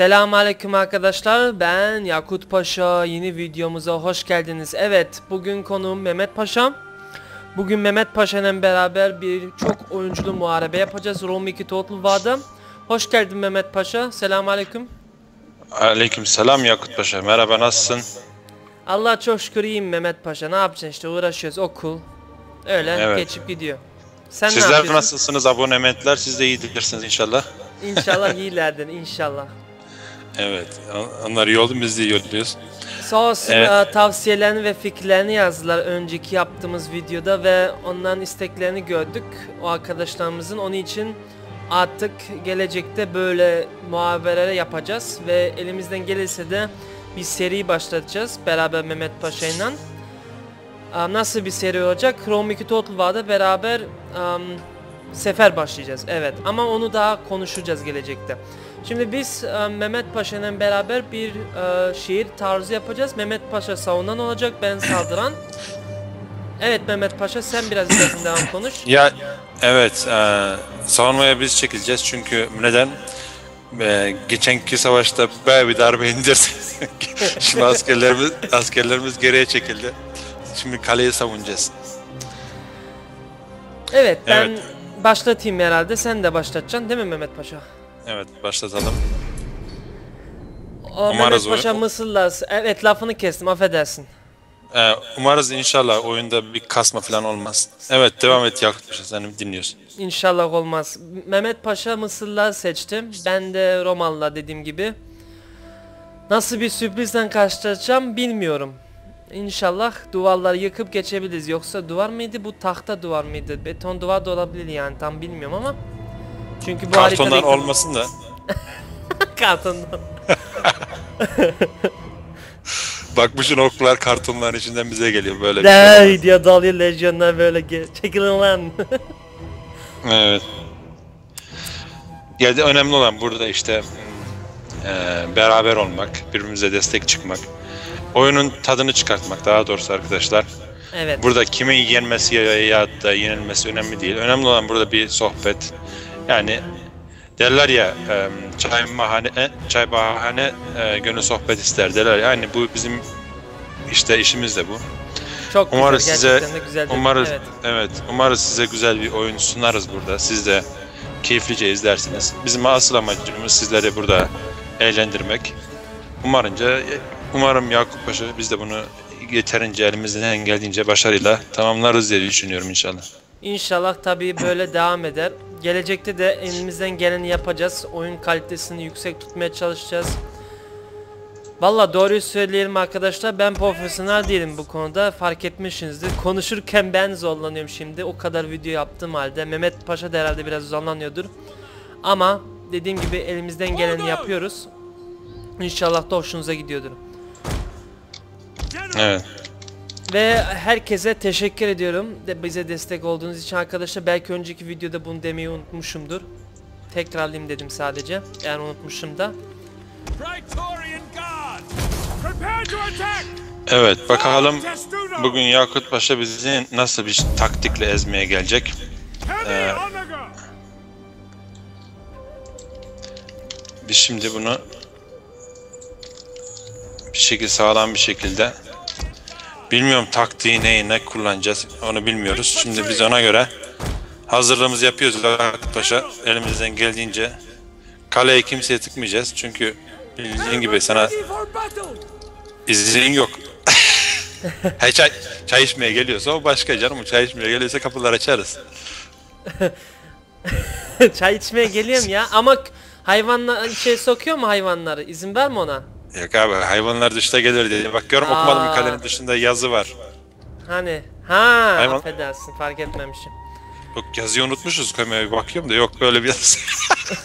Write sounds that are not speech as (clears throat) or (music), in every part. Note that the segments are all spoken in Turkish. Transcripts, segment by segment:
Selamun Aleyküm arkadaşlar. Ben Yakut Paşa. Yeni videomuza hoş geldiniz. Evet, bugün konuğum Mehmet Paşa. Bugün Mehmet Paşa ile beraber bir çok oyunculu muharebe yapacağız. Rome 2 Total War'da. Hoş geldin Mehmet Paşa. Selamun Aleyküm. Selam Yakut Paşa. Merhaba nasılsın? Allah çok şükür iyiyim Mehmet Paşa. Ne yapacaksın işte uğraşıyoruz okul. Öyle Evet. geçip gidiyor. Sen ne Sizler yapıyorsun? nasılsınız? Abonementler siz de iyidirsiniz inşallah. İnşallah (laughs) iyilerden inşallah. Evet. on- Onlar iyi oldu biz de iyi oluyoruz. Sağ olsun Evet. e, tavsiyelerini ve fikirlerini yazdılar önceki yaptığımız videoda ve onların isteklerini gördük o arkadaşlarımızın. Onun için artık gelecekte böyle muhabereler yapacağız ve elimizden gelirse de bir seri başlatacağız beraber Mehmet Paşa ile. Aa, Nasıl bir seri olacak? Rome 2 Total War'da beraber sefer başlayacağız. Evet ama onu daha konuşacağız gelecekte. Şimdi biz e, Mehmet Paşa ile beraber bir e, şiir tarzı yapacağız. Mehmet Paşa savunan olacak, ben saldıran. Evet Mehmet Paşa sen biraz istersen devam konuş. (laughs) Ya evet e, savunmaya biz çekileceğiz çünkü neden? E, geçenki savaşta bayağı bir darbe indirdik. (laughs) Şimdi askerlerimiz askerlerimiz geriye çekildi. Şimdi kaleyi savunacağız. Evet ben Evet. Başlatayım herhalde. Sen de başlatacaksın değil mi Mehmet Paşa? Evet başlatalım. O Umarız Mehmet Paşa o- Mısırlar. Evet lafını kestim affedersin. E, umarız inşallah oyunda bir kasma falan olmaz. Evet devam et Yakut Paşa seni dinliyoruz. İnşallah olmaz. Mehmet Paşa Mısırlar seçtim. Ben de Romalılar dediğim gibi. Nasıl bir sürprizden karşılaşacağım bilmiyorum. İnşallah duvarları yıkıp geçebiliriz. Yoksa duvar mıydı bu tahta duvar mıydı? Beton duvar da olabilir yani tam bilmiyorum ama. Çünkü bu Kartondan haritada olmasın da. (laughs) kartondan. (laughs) Bakmışın oklar kartonların içinden bize geliyor böyle bir şey. Dey diye dalıyor lejyonlar böyle çekilin lan. (laughs) Evet. Yani önemli olan burada işte e, beraber olmak, birbirimize destek çıkmak, oyunun tadını çıkartmak daha doğrusu arkadaşlar. evet. Burada kimin yenmesi ya, da yenilmesi önemli değil. Önemli olan burada bir sohbet. Yani derler ya e, çay bahane, çay bahane gönül sohbet ister derler. Yani bu bizim işte işimiz de bu. Çok güzel. Umarız size Gerçekten de güzel. umarız Evet. evet. umarız size güzel bir oyun sunarız burada. Siz de keyiflice izlersiniz. Bizim asıl amacımız sizleri burada eğlendirmek. Umarınca umarım Yakup Paşa biz de bunu yeterince elimizden geldiğince başarıyla tamamlarız diye düşünüyorum inşallah. İnşallah tabii böyle (clears throat) devam eder. Gelecekte de elimizden geleni yapacağız. Oyun kalitesini yüksek tutmaya çalışacağız. Valla doğruyu söyleyelim arkadaşlar ben profesyonel değilim bu konuda fark etmişsinizdir. Konuşurken ben zorlanıyorum şimdi o kadar video yaptığım halde. Mehmet Paşa da herhalde biraz zorlanıyordur. Ama dediğim gibi elimizden geleni yapıyoruz. İnşallah da hoşunuza gidiyordur. Evet. Ve herkese teşekkür ediyorum de bize destek olduğunuz için arkadaşlar. Belki önceki videoda bunu demeyi unutmuşumdur. Tekrarlayayım dedim sadece. Eğer unutmuşum da. Evet bakalım bugün Yakut Paşa bizi nasıl bir taktikle ezmeye gelecek. Ee! Biz şimdi bunu bir şekilde sağlam bir şekilde bilmiyorum taktiği neyi ne kullanacağız onu bilmiyoruz. Şimdi biz ona göre hazırlığımızı yapıyoruz Yakut Paşa elimizden geldiğince kaleye kimseye tıkmayacağız çünkü bildiğin gibi sana izin yok. (laughs) Hey çay, çay içmeye geliyorsa o başka canım. Çay içmeye geliyorsa kapılar açarız. (laughs) Çay içmeye geliyorum ya ama hayvanlar şey sokuyor mu hayvanları? İzin verme ona. Yok abi hayvanlar dışta gelir dedi. Bak görüm okumadım kalenin dışında yazı var. Hani ha Hayvan- affedersin fark etmemişim. Yok yazıyı unutmuşuz koymaya bir bakıyorum da yok böyle bir yazı. (laughs)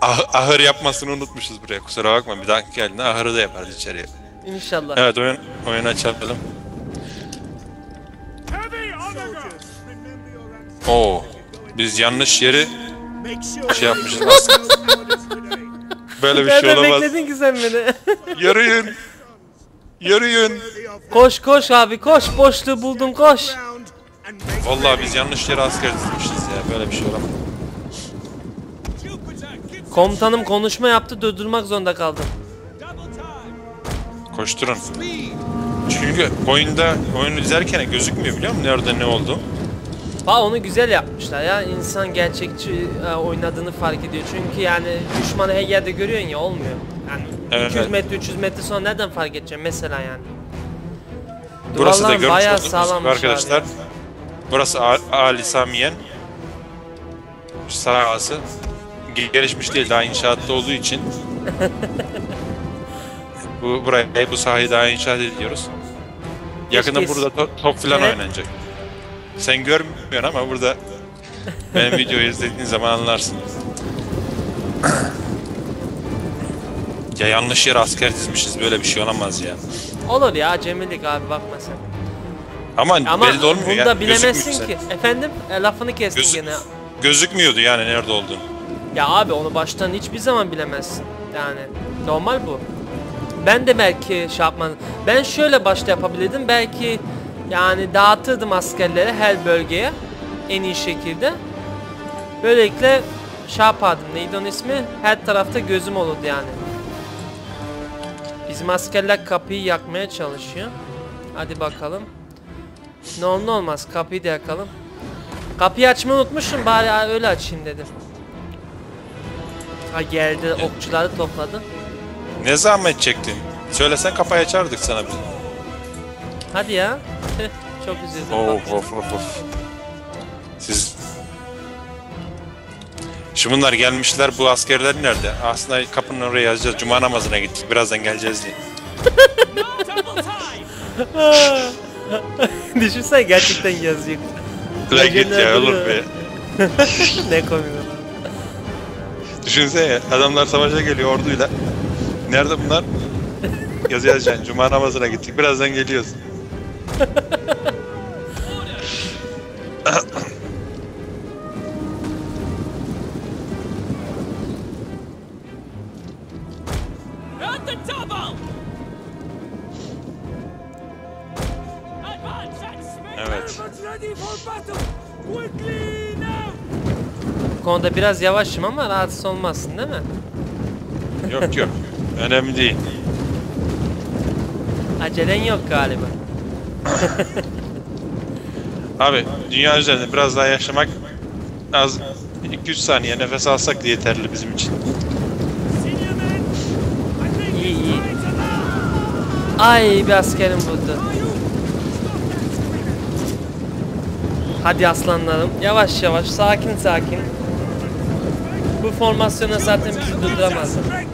ah, ahır yapmasını unutmuşuz buraya kusura bakma bir dahaki geldiğinde ahırı da yaparız içeriye. İnşallah. Evet oyun oyun açalım. Oo biz yanlış yeri şey yapmışız aslında. (laughs) Böyle bir şey Nereden olamaz. bekledin ki sen beni? (laughs) Yürüyün. Yürüyün. koş koş abi koş boşluğu buldum koş. Vallahi biz yanlış yere asker dizmişiz ya. Böyle bir şey olamaz. Komutanım konuşma yaptı durdurmak zorunda kaldım. Koşturun. Çünkü oyunda oyunu izlerken gözükmüyor biliyor musun? Nerede ne oldu? Ba onu güzel yapmışlar ya. İnsan gerçekçi e, oynadığını fark ediyor. Çünkü yani düşmanı her yerde görüyorsun ya olmuyor. Yani Evet, 200 evet. metre 300 metre sonra nereden fark edeceğim mesela yani. Burası da Duvarlar görmüş bayağı sağlammış arkadaşlar. abi. Burası Ali Samiyen. Sahası. Ge- Gelişmiş değil daha inşaatta olduğu için. (laughs) bu burayı bu sahayı daha inşaat ediyoruz. Yakında Keşke- burada to- top falan Evet. oynanacak. Sen görmüyorsun ama burada benim videoyu izlediğin zaman anlarsın. ya yanlış yere asker dizmişiz böyle bir şey olamaz ya. Olur ya acemilik abi bakma sen. Ama, Ama belli olmuyor ya. gözükmüyor bilemezsin sen. ki. Efendim e, lafını kestin Gözük- gene. Gözükmüyordu yani nerede olduğunu. Ya abi onu baştan hiçbir zaman bilemezsin. Yani normal bu. Ben de belki şey yapmadım. Ben şöyle başta yapabilirdim. Belki yani dağıtırdım askerleri her bölgeye en iyi şekilde. Böylelikle şey yapardım. Neydi onun ismi? Her tarafta gözüm olurdu yani. Bizim askerler kapıyı yakmaya çalışıyor. Hadi bakalım. Ne olur ne olmaz kapıyı da yakalım. Kapıyı açmayı unutmuşum bari öyle açayım dedim. Ha geldi okçuları topladı. Ne zahmet çektin? Söylesen kafayı açardık sana biz. Hadi ya. Çok üzüldüm. Of of of of. Siz... Şu bunlar gelmişler bu askerler nerede? Aslında kapının oraya yazacağız. Cuma namazına gittik. Birazdan geleceğiz diye. (laughs) Düşünsene gerçekten yazıyor. La git ya olur be. (laughs) ne komik. Düşünsene adamlar savaşa geliyor orduyla. Nerede bunlar? Yazı yazacaksın. Cuma namazına gittik. Birazdan geliyoruz. Evet. Bu konuda biraz yavaşım ama rahatsız olmazsın değil mi? Yok yok. Önemli değil. Acelen yok galiba. (laughs) Abi dünya üzerinde biraz daha yaşamak az 2-3 saniye nefes alsak da yeterli bizim için. İyi iyi. Ay bir askerim buldu. Hadi aslanlarım. Yavaş yavaş sakin sakin. Bu formasyona zaten bizi durduramazlar.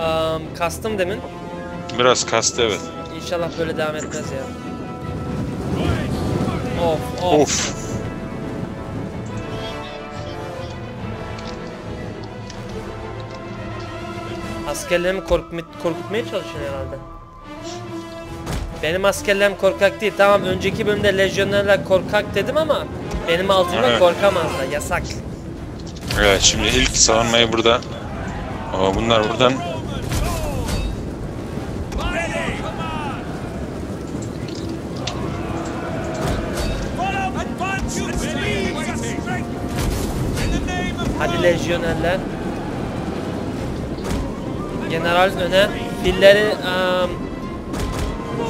Um, kastım demin. Biraz kastı evet. İnşallah böyle devam etmez ya. Of of. Of. Askerlerimi korkut korkutmaya çalışıyorsun herhalde. Benim askerlerim korkak değil. Tamam önceki bölümde lejyonerler korkak dedim ama benim altımda Evet. korkamazlar. Yasak. Evet şimdi ilk savunmayı burada. Oo, bunlar buradan Hadi lejyonerler. General öne. Filleri um,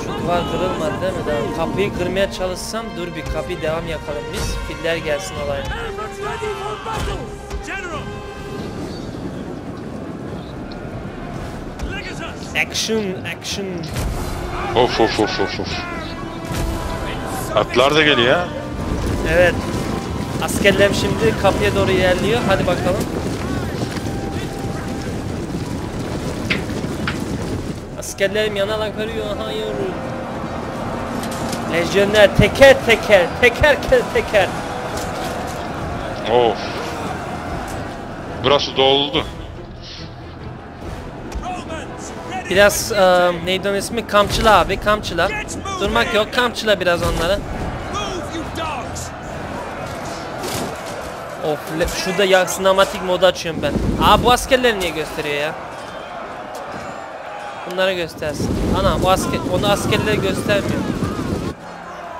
şu duvar kırılmadı değil mi? Daha kapıyı kırmaya çalışsam dur bir kapıyı devam yapalım biz. Filler gelsin olaya. Action, action. Of of of of of. Atlar da geliyor ha. Evet. Askerlerim şimdi kapıya doğru ilerliyor. Hadi bakalım. Askerlerim yanarak arıyor. Hayır. Lejyoner teker teker, teker teker teker. Of. Burası doldu. Biraz e, neydi onun ismi? Kamçıla abi, kamçıla. Durmak yok, kamçıla biraz onları. Of, şurada ya sinematik modu açıyorum ben. Aa bu askerleri niye gösteriyor ya? Bunlara göstersin. Ana o asker, onu askerleri göstermiyor.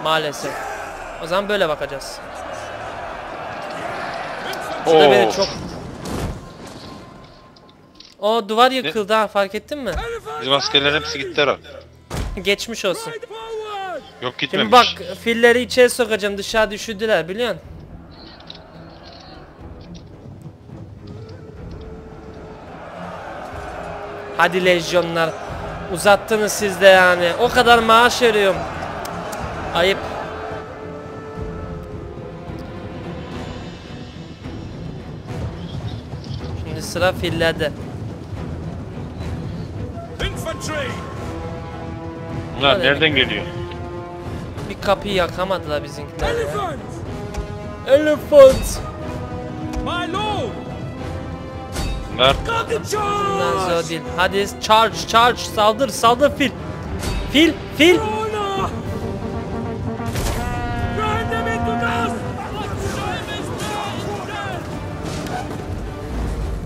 Maalesef. O zaman böyle bakacağız. Bu da beni çok... O duvar yıkıldı ha fark ettin mi? Bizim askerlerin hepsi gitti herhalde. Geçmiş olsun. Yok Şimdi gitmemiş. bak filleri içeri sokacağım dışarı düşürdüler biliyorsun. Hadi lejyonlar. Uzattınız siz de yani. O kadar maaş veriyorum. Ayıp. Şimdi sıra fillerde. Bunlar Hadi. nereden geliyor? Bir kapıyı yakamadılar bizimkiler. Elephant! Elephant. My lord! The Bundan zor değil. Hadi charge charge saldır saldır fil. Fil fil.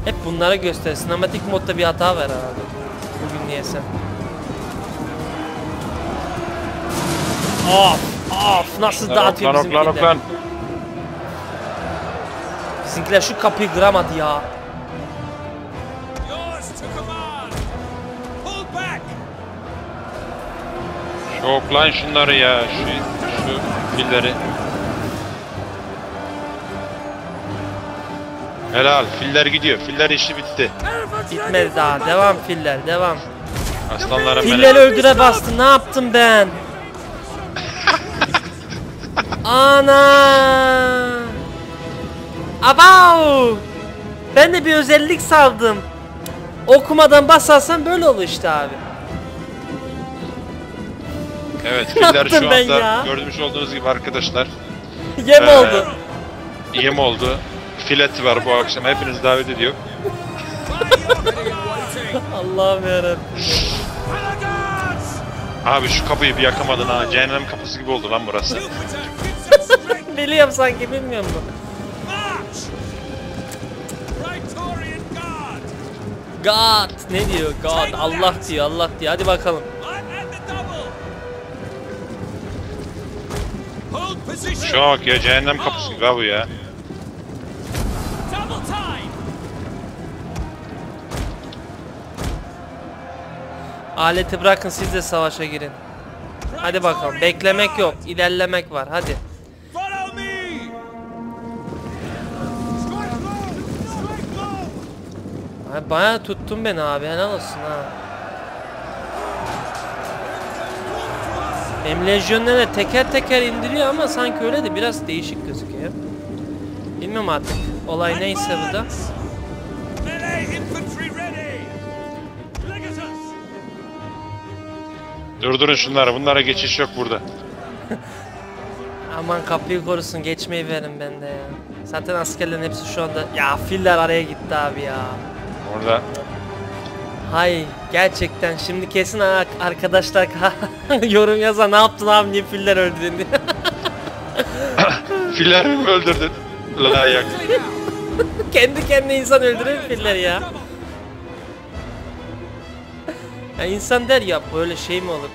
Hep bunlara göster. Sinematik modda bir hata var herhalde. Bugün niyeyse. Of of nasıl dağıtıyor Oklan oklan bizimkiler. oklan. Bizimkiler şu kapıyı kıramadı ya. Şu oklan şunları ya. Şu, şu filleri. Helal. Filler gidiyor. Filler işi bitti. Bitmedi daha. Devam filler devam. Aslanlara Filleri öldüre bastı. Ne yaptım ben? (laughs) Ana! Abav! Ben de bir özellik saldım. Okumadan basarsan böyle olur işte abi. Evet filler şu anda ya? görmüş olduğunuz gibi arkadaşlar. Yem Ee, oldu. Yem oldu. Filet var bu akşam. Hepiniz davet ediyor. (laughs) Allah'ım yarabbim. Abi şu kapıyı bir yakamadın ha. Cehennem kapısı gibi oldu lan burası. (laughs) Biliyorum sanki bilmiyor musun? March! Praetorian Guard! God ne diyor? God Allah diyor Allah diyor. Hadi bakalım. Bak ya cehennem kapısı gibi bu ya. Aleti bırakın siz de savaşa girin. Hadi bakalım. Beklemek yok. ilerlemek var. Hadi. Bayağı tuttun beni abi. Helal olsun ha. Benim lejyonları teker teker indiriyor ama sanki öyle de biraz değişik gözüküyor. Bilmiyorum artık. Olay neyse bu da. Durdurun şunları. Bunlara geçiş yok burada. (laughs) Aman kapıyı korusun. Geçmeyi verin bende ya. Zaten askerlerin hepsi şu anda... Ya filler araya gitti abi ya. Orada Hay gerçekten şimdi kesin ar- arkadaşlar (laughs) yorum yazar ne yaptın abi niye filler öldürdün diye. (laughs) filler mi öldürdün? Layak. (laughs) Kendi kendine insan öldürür filler ya. ya. insan der ya böyle şey mi olur?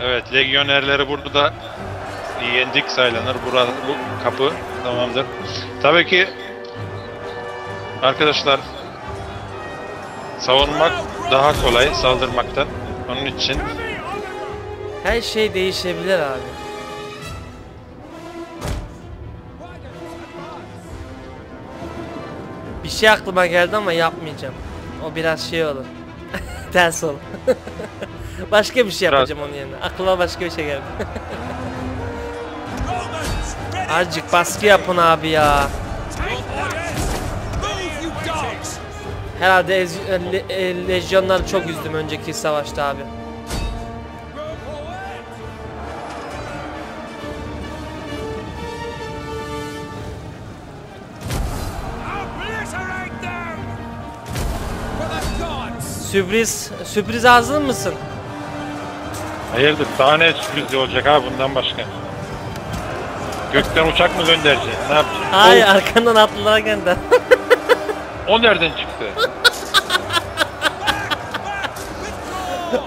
Evet legionerleri burada yendik saylanır. Burada bu kapı tamamdır. Tabii ki arkadaşlar savunmak daha kolay saldırmaktan. Onun için Her şey değişebilir abi. Bir şey aklıma geldi ama yapmayacağım. O biraz şey olur. (laughs) Ters olur. (laughs) başka bir şey yapacağım onun yerine. Aklıma başka bir şey geldi. (laughs) Azıcık baskı yapın abi ya. Herhalde le- e, lejyonları çok üzdüm önceki savaşta abi. Sürpriz, sürpriz hazır mısın? hayırdır daha ne sürpriz olacak ha bundan başka. Gökten uçak mı göndereceksin? Ne yapacaksın? Hayır arkandan atlılara gönder. O, nereden çıktı?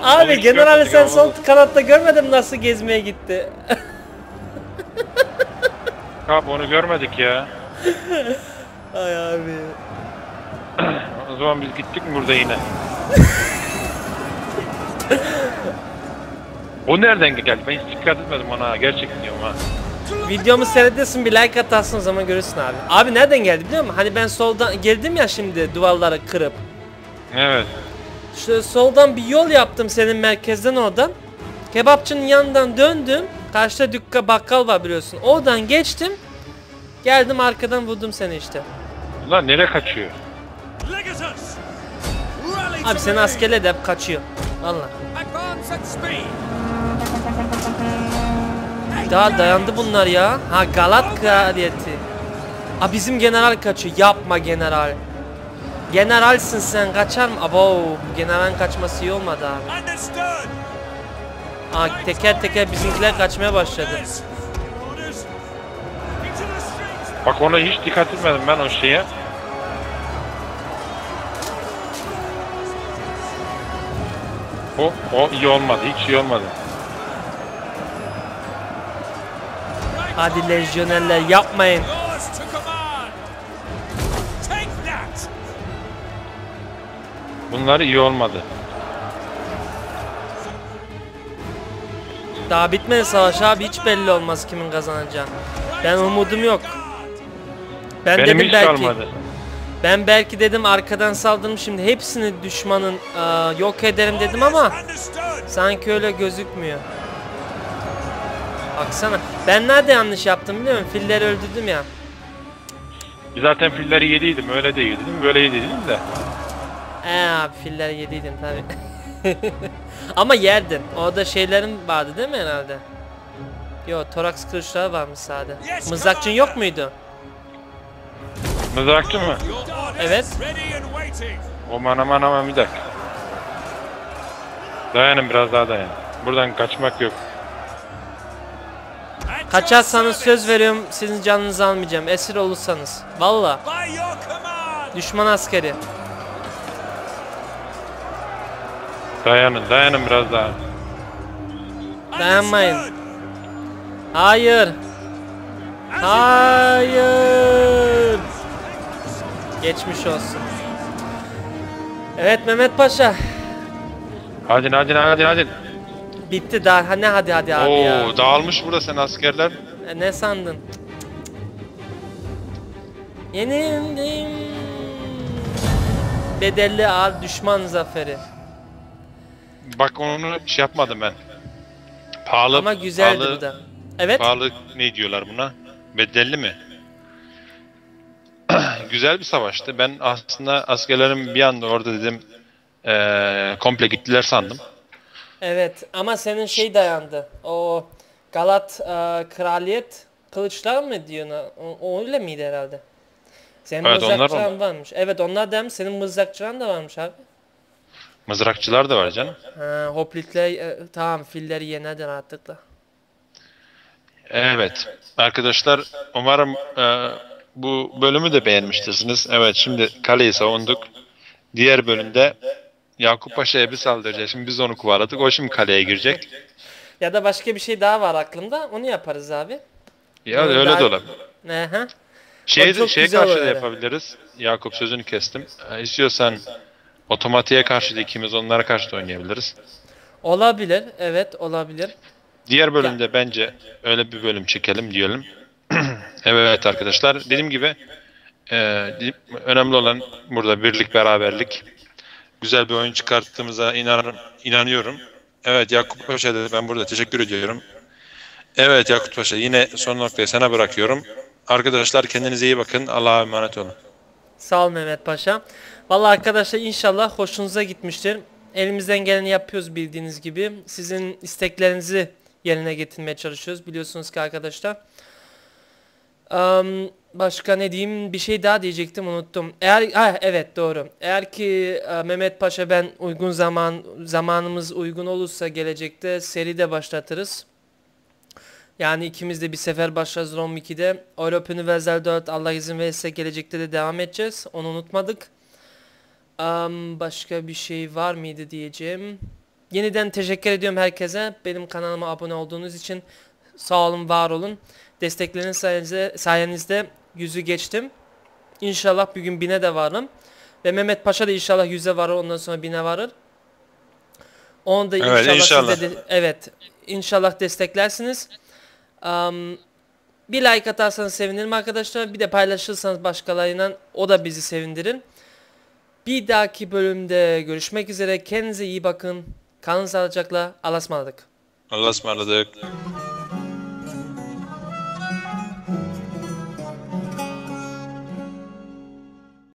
Abi görmedik sen sol kanatta görmedin nasıl gezmeye gitti. Abi onu görmedik ya. Ay abi. O zaman biz gittik mi burada yine? (laughs) o nereden geldi? Ben hiç dikkat etmedim ona. Gerçekten diyorum ha. Videomu seyrediyorsun bir like atarsın o zaman görürsün abi. Abi nereden geldi biliyor musun? Hani ben soldan geldim ya şimdi duvarları kırıp. Evet. Şöyle soldan bir yol yaptım senin merkezden oradan. Kebapçının yanından döndüm. Karşıda dükka bakkal var biliyorsun. Oradan geçtim. Geldim arkadan vurdum seni işte. Ulan nereye kaçıyor? Abi me! askerler de hep kaçıyor. Valla. Daha dayandı bunlar ya. Ha Galat kraliyeti. A bizim general kaçıyor. Yapma general. Generalsin sen kaçar mı? Abo generalin kaçması iyi olmadı abi. Ha teker teker bizimkiler kaçmaya başladı. Bak ona hiç dikkat etmedim ben o şeye. O, o iyi olmadı. Hiç iyi olmadı. Hadi lejyonerler yapmayın. Bunlar iyi olmadı. Daha bitmedi savaş abi hiç belli olmaz kimin kazanacağı. Ben umudum yok. Ben Benim dedim hiç belki. olmadı. Ben belki dedim arkadan saldırım şimdi hepsini düşmanın aa, yok ederim dedim ama sanki öyle gözükmüyor. Baksana. Ben nerede yanlış yaptım biliyor musun? Filleri öldürdüm ya. Zaten filleri yediydim. Öyle de yedim. Böyle yediydim de. Ee abi filleri yediydim tabi. (laughs) ama yerdin. Orada şeylerin vardı değil mi herhalde? Yo toraks kılıçları varmış sade. Mızrakçın yok muydu? Mızrakçı mı? Evet. Aman aman aman bir dakika. Dayanın biraz daha dayanın. Buradan kaçmak yok. Kaçarsanız söz veriyorum sizin canınızı almayacağım. Esir olursanız. Valla. Düşman askeri. Dayanın dayanın biraz daha. Dayanmayın. Hayır. Hayır. Geçmiş olsun. Evet Mehmet Paşa. Hadi hadi hadi hadi. Bitti daha. Ha, ne hadi hadi abi ya. Oo dağılmış burada sen askerler. E, ne sandın? Yenildim. Bedelli ağır düşman zaferi. Bak onu şey yapmadım ben. Pahalı. Ama güzeldi pahalı, bu da. Evet. Pahalı ne diyorlar buna? Bedelli mi? (clears throat) Güzel bir savaştı. Ben aslında askerlerim bir anda orada dedim eee, komple gittiler sandım. Evet ama senin şey dayandı. O Galat e, kraliyet kılıçlar mı diyorsun? O, o öyle miydi herhalde? Senin Evet, onlar mızrakçıların onlar. varmış. Evet onlar demiş. Senin mızrakçıların da varmış abi. Mızrakçılar da var canım. Ha, hoplitler e, tamam filleri yenerden artık da. Evet. Arkadaşlar umarım eee, bu bölümü de beğenmiştirsiniz. Evet şimdi kaleyi savunduk. Diğer bölümde Yakup Paşa'ya bir saldıracağız. Şimdi biz onu kovaladık. O şimdi kaleye girecek. Ya da başka bir şey daha var aklımda. Onu yaparız abi. Ya Onu öyle daha- de olabilir. Aha. Şey, çok şey güzel karşı da öyle. yapabiliriz. Yakup sözünü kestim. Ee, istiyorsan otomatiğe karşı da ikimiz onlara karşı da oynayabiliriz. Olabilir. Evet olabilir. Diğer bölümde bence öyle bir bölüm çekelim diyelim. (clears throat) evet arkadaşlar dediğim gibi e, önemli olan burada birlik beraberlik. Güzel bir oyun çıkarttığımıza inanırım, inanıyorum. Evet Yakup Paşa dedi ben burada teşekkür ediyorum. Evet Yakup Paşa yine son noktayı sana bırakıyorum. Arkadaşlar kendinize iyi bakın. Allah'a emanet olun. Sağ ol Mehmet Paşa. Vallahi arkadaşlar inşallah hoşunuza gitmiştir. Elimizden geleni yapıyoruz bildiğiniz gibi. Sizin isteklerinizi yerine getirmeye çalışıyoruz. Biliyorsunuz ki arkadaşlar. Am, başka ne diyeyim? Bir şey daha diyecektim unuttum. Eğer ha, evet doğru. Eğer ki e, Mehmet Paşa ben uygun zaman zamanımız uygun olursa gelecekte seri de başlatırız. Yani ikimiz de bir sefer başlarız Rom 2'de. Europe Universal 4 Allah izin verirse gelecekte de devam edeceğiz. Onu unutmadık. Am, başka bir şey var mıydı diyeceğim. yeniden teşekkür ediyorum herkese. Benim kanalıma abone olduğunuz için sağ olun, var olun. Destekleriniz sayenizde, sayenizde yüzü geçtim. İnşallah bir gün bine de varım. Ve Mehmet Paşa da inşallah yüze varır ondan sonra bine varır. Onu da Evet, inşallah, inşallah. siz de, evet inşallah desteklersiniz. Am, bir like atarsanız sevinirim arkadaşlar. Bir de paylaşırsanız başkalarıyla o da bizi sevindirin. Bir dahaki bölümde görüşmek üzere. Kendinize iyi bakın. Kalın sağlıcakla. Allah'a ısmarladık. Allah'a ısmarladık.